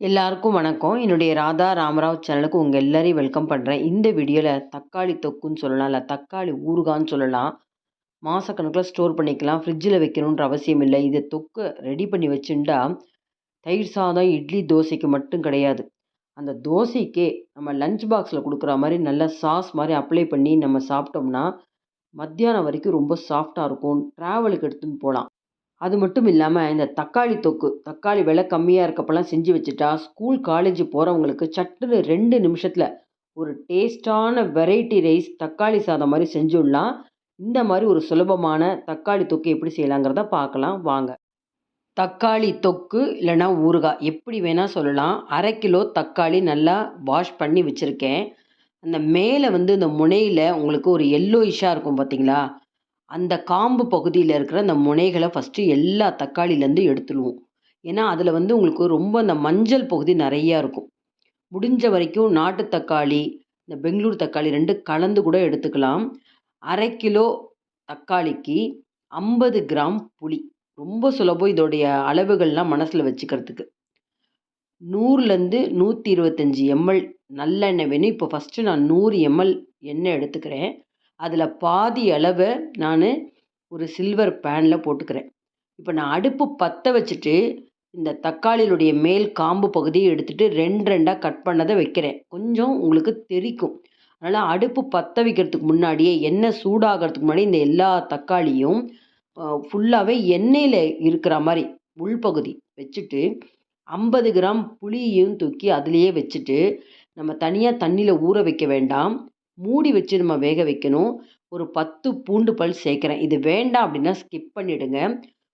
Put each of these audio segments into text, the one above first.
எல்லாருக்கும் வணக்கம். என்னுடைய ராதா ராமராவ் சேனலுக்கு உங்கள் எல்லாரையும் வெல்கம் பண்ணுறேன் இந்த வீடியோவில் தக்காளி தொக்குன்னு சொல்லலாம் இல்லை தக்காளி ஊறுகான்னு சொல்லலாம் மாதக்கணக்கில் ஸ்டோர் பண்ணிக்கலாம் ஃப்ரிட்ஜில் வைக்கணுன்ற அவசியம் இல்லை. இதை தொக்கை ரெடி பண்ணி வச்சுட்டா தயிர் சாதம் இட்லி தோசைக்கு மட்டும் கிடையாது. அந்த தோசைக்கே நம்ம லஞ்ச் பாக்ஸில் கொடுக்குற மாதிரி நல்ல சாஸ் மாதிரி அப்ளை பண்ணி நம்ம சாப்பிட்டோம்னா மத்தியானம் வரைக்கும் ரொம்ப சாஃப்டாக இருக்கும். ட்ராவலுக்கு எடுத்துன்னு போகலாம். அது மட்டும் இல்லாமல் இந்த தக்காளி தொக்கு தக்காளி விலை கம்மியாக இருக்கப்பெல்லாம் செஞ்சு வச்சுட்டா ஸ்கூல் காலேஜ் போகிறவங்களுக்கு சட்டுன்னு ரெண்டு நிமிஷத்தில் ஒரு டேஸ்டான வெரைட்டி ரைஸ் தக்காளி சாதம் மாதிரி செஞ்சுடலாம் இந்த மாதிரி ஒரு சுலபமான தக்காளி தொக்கு எப்படி செய்யலாங்கிறத பார்க்கலாம். வாங்க. தக்காளி தொக்கு இல்லைன்னா ஊறுகாய் எப்படி வேணால் சொல்லலாம். அரை கிலோ தக்காளி நல்லா வாஷ் பண்ணி வச்சுருக்கேன். அந்த மேலே வந்து இந்த முனையில் உங்களுக்கு ஒரு எல்லோயிஷாக இருக்கும் பார்த்தீங்களா அந்த காம்பு பகுதியில் இருக்கிற அந்த முனைகளை ஃபஸ்ட்டு எல்லா தக்காளிலேருந்து எடுத்துடுவோம். ஏன்னா அதில் வந்து உங்களுக்கு ரொம்ப அந்த மஞ்சள் பகுதி நிறையா இருக்கும். முடிஞ்ச வரைக்கும் நாட்டு தக்காளி இந்த பெங்களூர் தக்காளி ரெண்டு கலந்து கூட எடுத்துக்கலாம். அரை கிலோ தக்காளிக்கு ஐம்பது கிராம் புளி. ரொம்ப சுலபம் இதோடைய அளவுகள்லாம் மனசில் வச்சுக்கிறதுக்கு. நூறுலேருந்து நூற்றி இருபத்தஞ்சி எம்எல் நல்லெண்ணெய் வேணும். இப்போ ஃபஸ்ட்டு நான் நூறு எம்எல் எண்ணெய் எடுத்துக்கிறேன். அதில் பாதி அளவை நான் ஒரு சில்வர் பேனில் போட்டுக்கிறேன். இப்போ நான் அடுப்பு பற்ற வச்சுட்டு இந்த தக்காளியினுடைய மேல் காம்பு பகுதியை எடுத்துகிட்டு ரெண்டு ரெண்டாக கட் பண்ணதை வைக்கிறேன். கொஞ்சம் உங்களுக்கு தெரிக்கும். அதனால் அடுப்பு பற்ற வைக்கிறதுக்கு முன்னாடியே எண்ணெய் சூடாகிறதுக்கு முன்னாடி இந்த எல்லா தக்காளியும் ஃபுல்லாகவே எண்ணெயில் இருக்கிற மாதிரி உள்பகுதி வச்சுட்டு ஐம்பது கிராம் புளியையும் தூக்கி அதுலேயே வச்சுட்டு நம்ம தனியாக தண்ணியில் ஊற வைக்க வேண்டாம். மூடி வச்சு நம்ம வேக வைக்கணும். ஒரு பத்து பூண்டு பல் சேர்க்குறேன். இது வேண்டாம் அப்படின்னா ஸ்கிப் பண்ணிவிடுங்க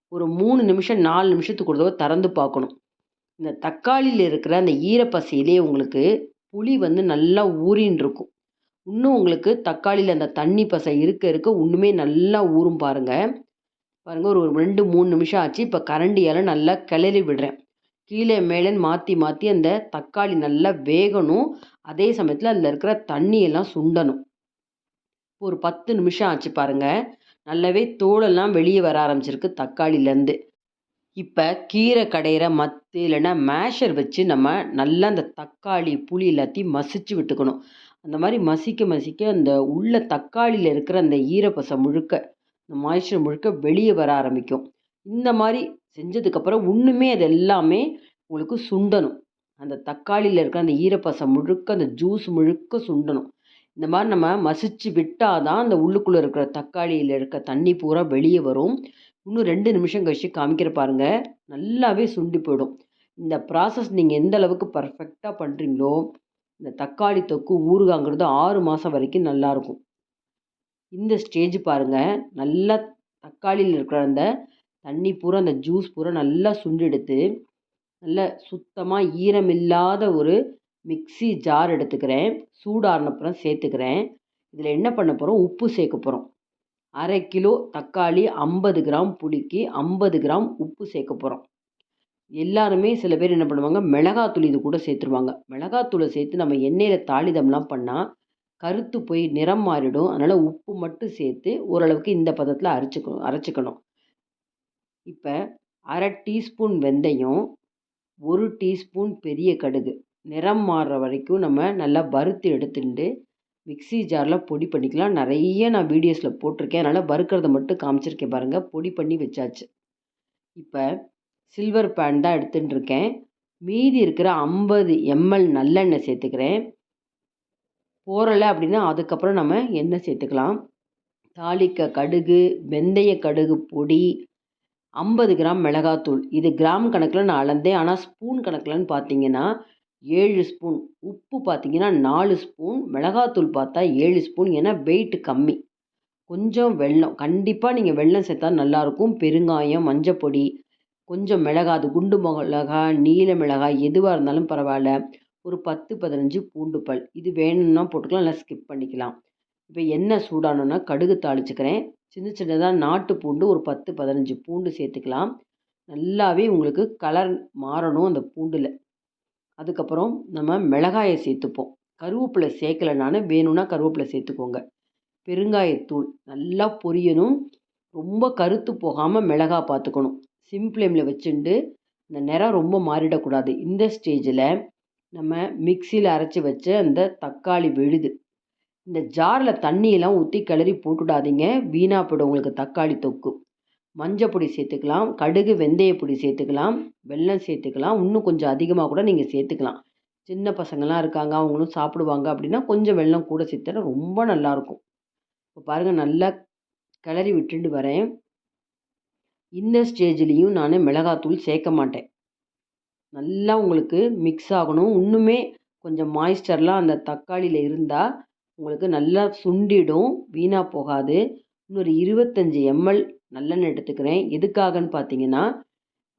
ஒரு மூணு நிமிஷம் நாலு நிமிஷத்துக்கு ஒரு தடவை திறந்து பார்க்கணும். இந்த தக்காளியில் இருக்கிற அந்த ஈரப்பசையிலே உங்களுக்கு புளி வந்து நல்லா ஊறின்னு இருக்கும். இன்னும் உங்களுக்கு தக்காளியில் அந்த தண்ணி பசை இருக்க இருக்க இன்னுமே நல்லா ஊறும் பாருங்கள் பாருங்கள் ஒரு ரெண்டு மூணு நிமிஷம் ஆச்சு. இப்போ கரண்டியால் நல்லா கிளறி விடுறேன். கீழே மேலேன்னு மாற்றி மாற்றி அந்த தக்காளி நல்லா வேகணும். அதே சமயத்தில் அதில் இருக்கிற தண்ணியெல்லாம் சுண்டணும். ஒரு பத்து நிமிஷம் ஆச்சு பாருங்கள் நல்லாவே தோலெல்லாம் வெளியே வர ஆரம்பிச்சிருக்கு தக்காளிலேருந்து. இப்போ கீரை கடையிற மத்து இல்லைன்னா மேஷர் வச்சு நம்ம நல்லா அந்த தக்காளி புளி எல்லாத்தையும் மசிச்சு விட்டுக்கணும். அந்த மாதிரி மசிக்க மசிக்க அந்த உள்ள தக்காளியில் இருக்கிற அந்த ஈரப்பசை முழுக்க இந்த மாய்ச்சர் முழுக்க வெளியே வர ஆரம்பிக்கும். இந்த மாதிரி செஞ்சதுக்கப்புறம் இன்னுமே அது எல்லாமே உங்களுக்கு சுண்டணும். அந்த தக்காளியில் இருக்கிற அந்த ஈரப்பசம் முழுக்க அந்த ஜூஸ் முழுக்க சுண்டணும். இந்த மாதிரி நம்ம மசிச்சு விட்டால் தான் அந்த உள்ளுக்குள்ளே இருக்கிற தக்காளியில் இருக்க தண்ணி பூரா வெளியே வரும். இன்னும் ரெண்டு நிமிஷம் கழிச்சு காமிக்கிற பாருங்க நல்லாவே சுண்டி போயிடும். இந்த ப்ராசஸ் நீங்கள் எந்த அளவுக்கு பர்ஃபெக்டாக பண்ணுறீங்களோ இந்த தக்காளி தொக்கு ஊறுகாங்கிறது ஆறு மாதம் வரைக்கும் நல்லாயிருக்கும் இந்த ஸ்டேஜ் பாருங்கள் நல்லா தக்காளியில் இருக்கிற அந்த தண்ணி பூரா அந்த ஜூஸ் பூரா நல்லா சுண்டெடுத்து நல்ல சுத்தமாக ஈரமில்லாத ஒரு மிக்ஸி ஜார் எடுத்துக்கிறேன். சூடானப்புறம் சேர்த்துக்கிறேன். இதில் என்ன பண்ண போகிறோம் உப்பு சேர்க்க போகிறோம் அரை கிலோ தக்காளி ஐம்பது கிராம் புளிக்கு ஐம்பது கிராம் உப்பு சேர்க்க போகிறோம் எல்லாருமே சில பேர் என்ன பண்ணுவாங்க? மிளகாத்தூள் இது கூட சேர்த்துருவாங்க. மிளகாத்தூளை சேர்த்து நம்ம எண்ணெயில் தாளிதம்லாம் பண்ணால் கருத்து போய் நிறம் மாறிடும். அதனால் உப்பு மட்டும் சேர்த்து ஓரளவுக்கு இந்த பதத்தில் அரைச்சிக்கணும் அரைச்சிக்கணும். இப்போ அரை டீஸ்பூன் வெந்தயம் ஒரு டீஸ்பூன் பெரிய கடுகு. நிறம் மாறுற வரைக்கும் நம்ம நல்லா வறுத்து எடுத்துட்டு மிக்ஸி ஜாரில் பொடி பண்ணிக்கலாம். நிறைய நான் வீடியோஸில் போட்டிருக்கேன். அதனால் வறுக்கிறத மட்டும் காமிச்சிருக்கேன் பாருங்கள் பொடி பண்ணி வச்சாச்சு. இப்போ சில்வர் பேன் தான் எடுத்துட்டுருக்கேன். மீதி இருக்கிற ஐம்பது எம்எல் நல்லெண்ணெய் சேர்த்துக்கிறேன். போரலை அப்படின்னா அதுக்கப்புறம் நம்ம எண்ணெய் சேர்த்துக்கலாம். தாளிக்க கடுகு வெந்தய கடுகு பொடி ஐம்பது கிராம் மிளகாத்தூள். இது கிராம் கணக்கில் நான் அளந்தேன் ஆனால் ஸ்பூன் கணக்கில்னு பார்த்தீங்கன்னா ஏழு ஸ்பூன். உப்பு பார்த்தீங்கன்னா நாலு ஸ்பூன். மிளகாத்தூள் பார்த்தா ஏழு ஸ்பூன். ஏன்னா வெயிட் கம்மி. கொஞ்சம் வெல்லம். கண்டிப்பாக நீங்கள் வெல்லம் சேர்த்தா நல்லாயிருக்கும் பெருங்காயம் மஞ்சப்பொடி கொஞ்சம் மிளகா அது குண்டு மிளகா நீல மிளகாய் எதுவாக இருந்தாலும் பரவாயில்ல. ஒரு பத்து பதினஞ்சு பூண்டு பல். இது வேணும்னா போட்டுக்கலாம் இல்லை ஸ்கிப் பண்ணிக்கலாம். இப்போ எண்ணெய் சூடானோன்னா கடுகு தாளிச்சுக்கிறேன். சின்ன சின்னதாக நாட்டு பூண்டு ஒரு பத்து பதினஞ்சு பூண்டு சேர்த்துக்கலாம். நல்லாவே உங்களுக்கு கலர் மாறணும் அந்த பூண்டில். அதுக்கப்புறம் நம்ம மிளகாயை சேர்த்துப்போம். கருவேப்பிலை சேர்க்கலைனானு வேணும்னா கருவேப்பிலை சேர்த்துக்கோங்க. பெருங்காயத்தூள் நல்லா பொரியணும். ரொம்ப கருத்து போகாமல் மிளகா பார்த்துக்கணும். சிம் ஃப்ளேமில் வச்சுட்டு இந்த நிறம் ரொம்ப மாறிடக்கூடாது. இந்த ஸ்டேஜில் நம்ம மிக்சியில் அரைச்சி வச்ச அந்த தக்காளி விழுது இந்த ஜாரில் தண்ணியெல்லாம் ஊற்றி கிளறி போட்டுடாதீங்க. வீணாக போய்டும் உங்களுக்கு தக்காளி தொக்கு. மஞ்சள் பொடி சேர்த்துக்கலாம். கடுகு வெந்தய பொடி சேர்த்துக்கலாம். வெல்லம் சேர்த்துக்கலாம். இன்னும் கொஞ்சம் அதிகமாக கூட நீங்கள் சேர்த்துக்கலாம். சின்ன பசங்கள்லாம் இருக்காங்க. அவங்களும் சாப்பிடுவாங்க அப்படின்னா கொஞ்சம் வெல்லம் கூட சேர்த்துனா ரொம்ப நல்லாயிருக்கும். இப்போ பாருங்கள் நல்லா கிளறி விட்டுட்டு வரேன். இந்த ஸ்டேஜ்லேயும் நான் மிளகாத்தூள் சேர்க்க மாட்டேன். நல்லா உங்களுக்கு மிக்ஸ் ஆகணும். இன்னுமே கொஞ்சம் மாய்ஸ்டர்லாம் அந்த தக்காளியில் இருந்தால் உங்களுக்கு நல்லா சுண்டிடும் வீணாக போகாது. இன்னொரு இருபத்தஞ்சி எம்எல் நல்லெண்ணெய் எடுத்துக்கிறேன். எதுக்காகன்னு பார்த்தீங்கன்னா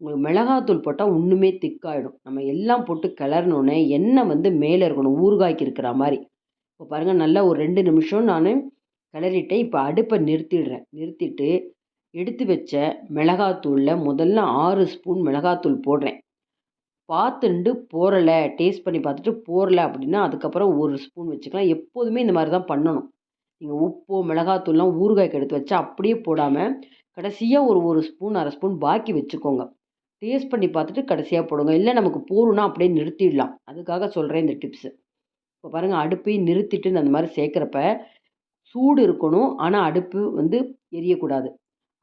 உங்களுக்கு மிளகாத்தூள் போட்டால் ஒன்றுமே திக்காயிடும். நம்ம எல்லாம் போட்டு கிளறினோன்னே எண்ணெய் வந்து மேலே இருக்கணும் ஊறுகாய்க்கு இருக்கிற மாதிரி. இப்போ பாருங்கள் நல்லா ஒரு ரெண்டு நிமிஷம் நான் கிளறிட்டேன். இப்போ அடுப்பை நிறுத்திடுறேன். நிறுத்திட்டு எடுத்து வச்ச மிளகாத்தூளில் முதல்ல ஆறு ஸ்பூன் மிளகாத்தூள் போடுறேன். பார்த்துண்டு போரலை டேஸ்ட் பண்ணி பார்த்துட்டு போரலை அப்படின்னா அதுக்கப்புறம் ஒரு ஸ்பூன் வச்சுக்கலாம். எப்போதுமே இந்த மாதிரி தான் பண்ணணும். நீங்கள் உப்பு மிளகாத்தூள்லாம் ஊறுகாய்க்கு எடுத்து வச்சு அப்படியே போடாமல் கடைசியாக ஒரு ஒரு ஸ்பூன் அரை ஸ்பூன் பாக்கி வச்சுக்கோங்க. டேஸ்ட் பண்ணி பார்த்துட்டு கடைசியாக போடுங்க. இல்லை நமக்கு போகணுன்னா அப்படியே நிறுத்திடலாம். அதுக்காக சொல்கிறேன் இந்த டிப்ஸு இப்போ பாருங்கள் அடுப்பையும் நிறுத்திட்டு அந்த மாதிரி சேர்க்குறப்ப சூடு இருக்கணும். ஆனால் அடுப்பு வந்து எரியக்கூடாது.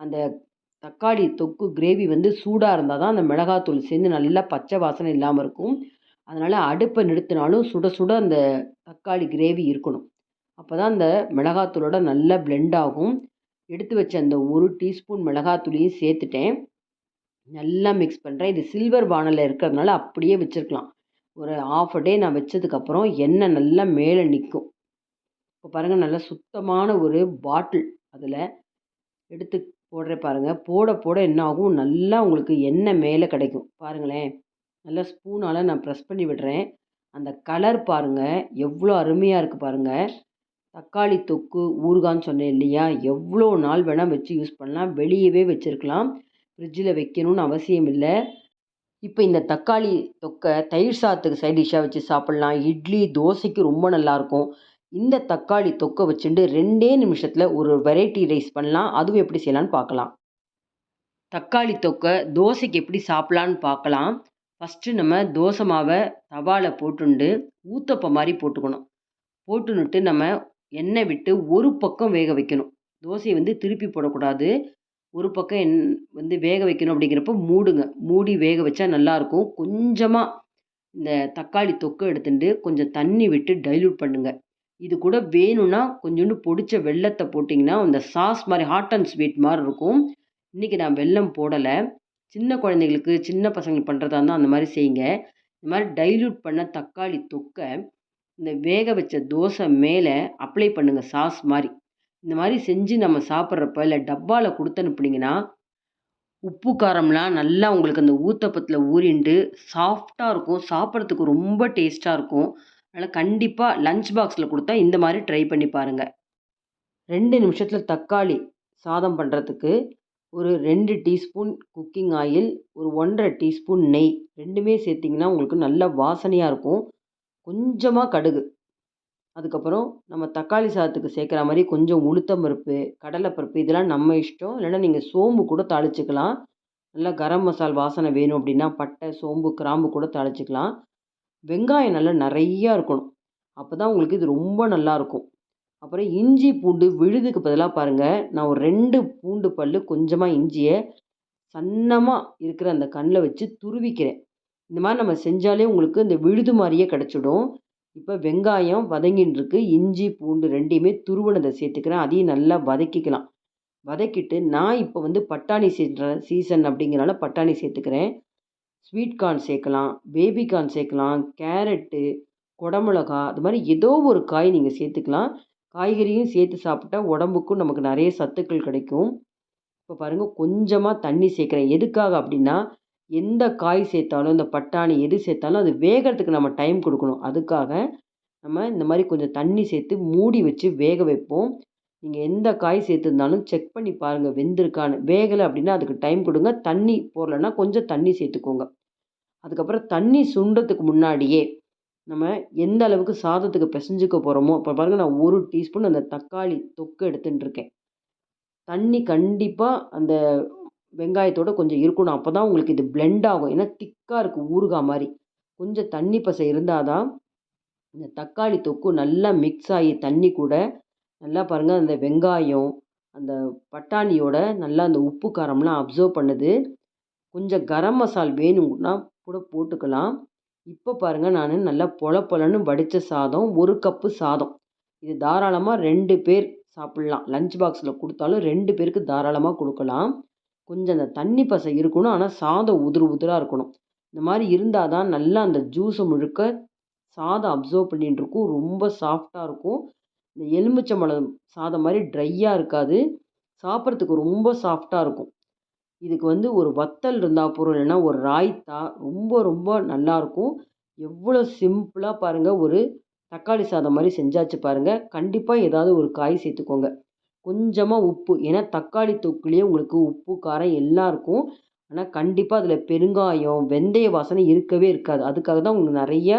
அந்த தக்காளி தொக்கு கிரேவி வந்து சூடாக இருந்தால் தான் அந்த மிளகாத்தூள் சேர்ந்து நல்லா பச்சை வாசனை இல்லாமல் இருக்கும். அதனால் அடுப்பை நிறுத்தினாலும் சுட சுட அந்த தக்காளி கிரேவி இருக்கணும். அப்போ தான் அந்த மிளகாத்தூளோட நல்லா பிளெண்ட் ஆகும். எடுத்து வச்ச அந்த ஒரு டீஸ்பூன் மிளகாத்தூளையும் சேர்த்துட்டேன். நல்லா மிக்ஸ் பண்ணுறேன் இது சில்வர் வானலில் இருக்கிறதுனால அப்படியே வச்சுருக்கலாம். ஒரு ஆஃப் அ டே நான் வச்சதுக்கப்புறம் எண்ணெய் நல்லா மேலே நிற்கும். இப்போ பாருங்கள் நல்லா சுத்தமான ஒரு பாட்டில் அதில் எடுத்து போடுறேன் பாருங்கள் போட போட என்ன ஆகும்? நல்லா உங்களுக்கு எண்ணெய் மேலே கிடைக்கும். பாருங்களேன். நல்லா ஸ்பூனால் நான் ப்ரெஸ் பண்ணி விடுறேன். அந்த கலர் பாருங்கள் எவ்வளோ அருமையாக இருக்குது பாருங்கள் தக்காளி தொக்கு ஊறுகான்னு சொன்னேன் இல்லையா? எவ்வளோ நாள் வேணால் வச்சு யூஸ் பண்ணலாம். வெளியவே வச்சுருக்கலாம். ஃப்ரிட்ஜில் வைக்கணும்னு அவசியம் இல்லை. இப்போ இந்த தக்காளி தொக்கை தயிர் சாத்துக்கு சைட் டிஷ்ஷாக வச்சு சாப்பிட்லாம். இட்லி தோசைக்கு ரொம்ப நல்லாயிருக்கும் இந்த தக்காளி தொக்கை வச்சுட்டு ரெண்டே நிமிஷத்தில் ஒரு வெரைட்டி ரைஸ் பண்ணலாம். அதுவும் எப்படி செய்யலான்னு பார்க்கலாம். தக்காளி தொக்கை தோசைக்கு எப்படி சாப்பிட்லான்னு பார்க்கலாம். ஃபஸ்ட்டு நம்ம தோசை மாவை தவாவில் போட்டுண்டு ஊத்தப்பம் மாதிரி போட்டுக்கணும். போட்டுன்னுட்டு நம்ம எண்ணெய் விட்டு ஒரு பக்கம் வேக வைக்கணும். தோசையை வந்து திருப்பி போடக்கூடாது. ஒரு பக்கம் என் வந்து வேக வைக்கணும் அப்படிங்கிறப்ப மூடுங்க. மூடி வேக வச்சா நல்லாயிருக்கும். கொஞ்சமாக இந்த தக்காளி தொக்கை எடுத்துட்டு கொஞ்சம் தண்ணி விட்டு டைல்யூட் பண்ணுங்கள் இது கூட வேணும்னா கொஞ்சோண்டு பொடிச்ச வெல்லத்தை போட்டிங்கன்னா அந்த சாஸ் மாதிரி ஹாட் அண்ட் ஸ்வீட் மாதிரி இருக்கும். இன்றைக்கி நான் வெல்லம் போடலை. சின்ன குழந்தைங்களுக்கு சின்ன பசங்களுக்கு பண்ணுறதா இருந்தால் அந்த மாதிரி செய்யுங்க. இந்த மாதிரி டைல்யூட் பண்ண தக்காளி தொக்கை இந்த வேக வச்ச தோசை மேலே அப்ளை பண்ணுங்கள் சாஸ் மாதிரி. இந்த மாதிரி செஞ்சு நம்ம சாப்பிட்றப்ப இல்லை டப்பாவில் கொடுத்து அனுப்புனீங்கன்னா உப்பு காரம்லாம் நல்லா உங்களுக்கு அந்த ஊத்தப்பத்தில் ஊறிண்டு சாஃப்டாக இருக்கும். சாப்பிட்றதுக்கு ரொம்ப டேஸ்ட்டாக இருக்கும். அதனால் கண்டிப்பாக லஞ்ச் பாக்ஸில் கொடுத்தா இந்த மாதிரி ட்ரை பண்ணி பாருங்கள் ரெண்டு நிமிஷத்தில் தக்காளி சாதம் பண்ணுறதுக்கு ஒரு ரெண்டு டீஸ்பூன் குக்கிங் ஆயில் ஒரு ஒன்றரை டீஸ்பூன் நெய் ரெண்டுமே சேர்த்திங்கன்னா உங்களுக்கு நல்ல வாசனையாக இருக்கும். கொஞ்சமாக கடுகு. அதுக்கப்புறம் நம்ம தக்காளி சாதத்துக்கு சேர்க்குற மாதிரி கொஞ்சம் உளுத்தம் பருப்பு கடலைப்பருப்பு இதெல்லாம் நம்ம இஷ்டம். இல்லைன்னா நீங்கள் சோம்பு கூட தாளிச்சுக்கலாம். நல்லா கரம் மசால் வாசனை வேணும் அப்படின்னா பட்டை சோம்பு கிராம்பு கூட தாளிச்சிக்கலாம். வெங்காயம் நல்லா நிறையா இருக்கணும். அப்போ தான் உங்களுக்கு இது ரொம்ப நல்லாயிருக்கும் அப்புறம் இஞ்சி பூண்டு விழுதுக்கு பதிலாக பாருங்கள் நான் ஒரு ரெண்டு பூண்டு பல் கொஞ்சமாக இஞ்சியை சன்னமாக இருக்கிற அந்த கண்ணில் வச்சு துருவிக்கிறேன். இந்த மாதிரி நம்ம செஞ்சாலே உங்களுக்கு இந்த விழுது மாதிரியே கிடச்சிடும். இப்போ வெங்காயம் வதங்கின்னு இருக்கு இஞ்சி பூண்டு ரெண்டையுமே துருவனதை சேர்த்துக்கிறேன். அதையும் நல்லா வதக்கிக்கலாம். வதக்கிட்டு நான் இப்போ வந்து பட்டாணி சேர்த்துறேன் சீசன் அப்படிங்கிறனால பட்டாணி சேர்த்துக்கிறேன். ஸ்வீட் கார்ன் சேர்க்கலாம் பேபி கார்ன் சேர்க்கலாம் கேரட்டு குடமிளகா அது மாதிரி ஏதோ ஒரு காய் நீங்கள் சேர்த்துக்கலாம். காய்கறியும் சேர்த்து சாப்பிட்டா உடம்புக்கும் நமக்கு நிறைய சத்துக்கள் கிடைக்கும். இப்போ பாருங்கள் கொஞ்சமாக தண்ணி சேர்க்குறேன். எதுக்காக அப்படின்னா எந்த காய் சேர்த்தாலும் இந்த பட்டாணி எது சேர்த்தாலும் அது வேகிறதுக்கு நம்ம டைம் கொடுக்கணும். அதுக்காக நம்ம இந்த மாதிரி கொஞ்சம் தண்ணி சேர்த்து மூடி வச்சு வேக வைப்போம். நீங்கள் எந்த காய் சேர்த்துருந்தாலும் செக் பண்ணி பாருங்கள் வெந்திருக்கான்னு. வேகலை அப்படின்னா அதுக்கு டைம் கொடுங்க. தண்ணி போடலன்னா கொஞ்சம் தண்ணி சேர்த்துக்கோங்க. அதுக்கப்புறம் தண்ணி சுண்டத்துக்கு முன்னாடியே நம்ம எந்த அளவுக்கு சாதத்துக்கு பிசைஞ்சுக்க போகிறோமோ இப்போ பாருங்கள் நான் ஒரு டீஸ்பூன் அந்த தக்காளி தொக்கு எடுத்துட்டுருக்கேன் தண்ணி கண்டிப்பாக அந்த வெங்காயத்தோட கொஞ்சம் இருக்கணும். அப்போ தான் உங்களுக்கு இது பிளெண்ட் ஆகும். ஏன்னா திக்காக இருக்குது ஊறுகாய் மாதிரி. கொஞ்சம் தண்ணி பசை இருந்தால் தான் இந்த தக்காளி தொக்கு நல்லா மிக்ஸ் ஆகி தண்ணி கூட நல்லா பாருங்கள் அந்த வெங்காயம் அந்த பட்டாணியோட நல்லா அந்த உப்பு காரம்லாம் அப்சர்வ் பண்ணுது. கொஞ்சம் கரம் மசால் வேணும்னா கூட போட்டுக்கலாம். இப்போ பாருங்கள் நான் நல்லா பொல பொலன்னு வடித்த சாதம் ஒரு கப்பு சாதம். இது தாராளமாக ரெண்டு பேர் சாப்பிட்லாம். லஞ்ச் பாக்ஸில் கொடுத்தாலும் ரெண்டு பேருக்கு தாராளமாக கொடுக்கலாம். கொஞ்சம் அந்த தண்ணி பசை இருக்கணும் ஆனால் சாதம் உதிரு உதிராக இருக்கணும். இந்த மாதிரி இருந்தால் தான் நல்லா அந்த ஜூஸை முழுக்க சாதம் அப்சர்வ் பண்ணிகிட்டு இருக்கும். ரொம்ப சாஃப்டாக இருக்கும். இந்த எலுமிச்சம்பழம் சாதம் மாதிரி ட்ரையாக இருக்காது. சாப்பிட்றதுக்கு ரொம்ப சாஃப்டாக இருக்கும். இதுக்கு வந்து ஒரு வத்தல் இருந்தால் போதும் இல்லைன்னா ஒரு ராய்த்தா ரொம்ப ரொம்ப நல்லாயிருக்கும் எவ்வளோ சிம்பிளாக பாருங்கள் ஒரு தக்காளி சாதம் மாதிரி செஞ்சாச்சு பாருங்கள் கண்டிப்பாக ஏதாவது ஒரு காய் சேர்த்துக்கோங்க. கொஞ்சமாக உப்பு ஏன்னா தக்காளி தொக்குலேயே உங்களுக்கு உப்பு காரம் எல்லாம் இருக்கும். ஆனால் கண்டிப்பாக அதில் பெருங்காயம் வெந்தய வாசனை இருக்கவே இருக்காது. அதுக்காக தான் உங்களுக்கு நிறைய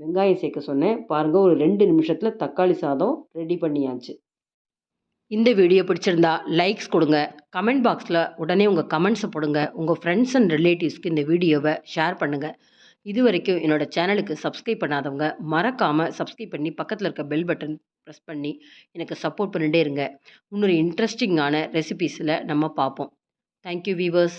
வெங்காயம் சேர்க்க சொன்னேன். பாருங்கள் ஒரு ரெண்டு நிமிஷத்தில் தக்காளி சாதம் ரெடி பண்ணியாச்சு. இந்த வீடியோ பிடிச்சிருந்தா லைக்ஸ் கொடுங்க. கமெண்ட் பாக்ஸில் உடனே உங்கள் கமெண்ட்ஸை போடுங்க. உங்கள் ஃப்ரெண்ட்ஸ் அண்ட் ரிலேட்டிவ்ஸ்க்கு இந்த வீடியோவை ஷேர் பண்ணுங்கள் இது வரைக்கும் என்னோடய சேனலுக்கு சப்ஸ்கிரைப் பண்ணாதவங்க மறக்காமல் சப்ஸ்கிரைப் பண்ணி பக்கத்தில் இருக்க பெல் பட்டன் ப்ரெஸ் பண்ணி எனக்கு சப்போர்ட் பண்ணிகிட்டே இருங்க. இன்னொரு இன்ட்ரெஸ்டிங்கான ரெசிபீஸில் நம்ம பார்ப்போம். Thank you viewers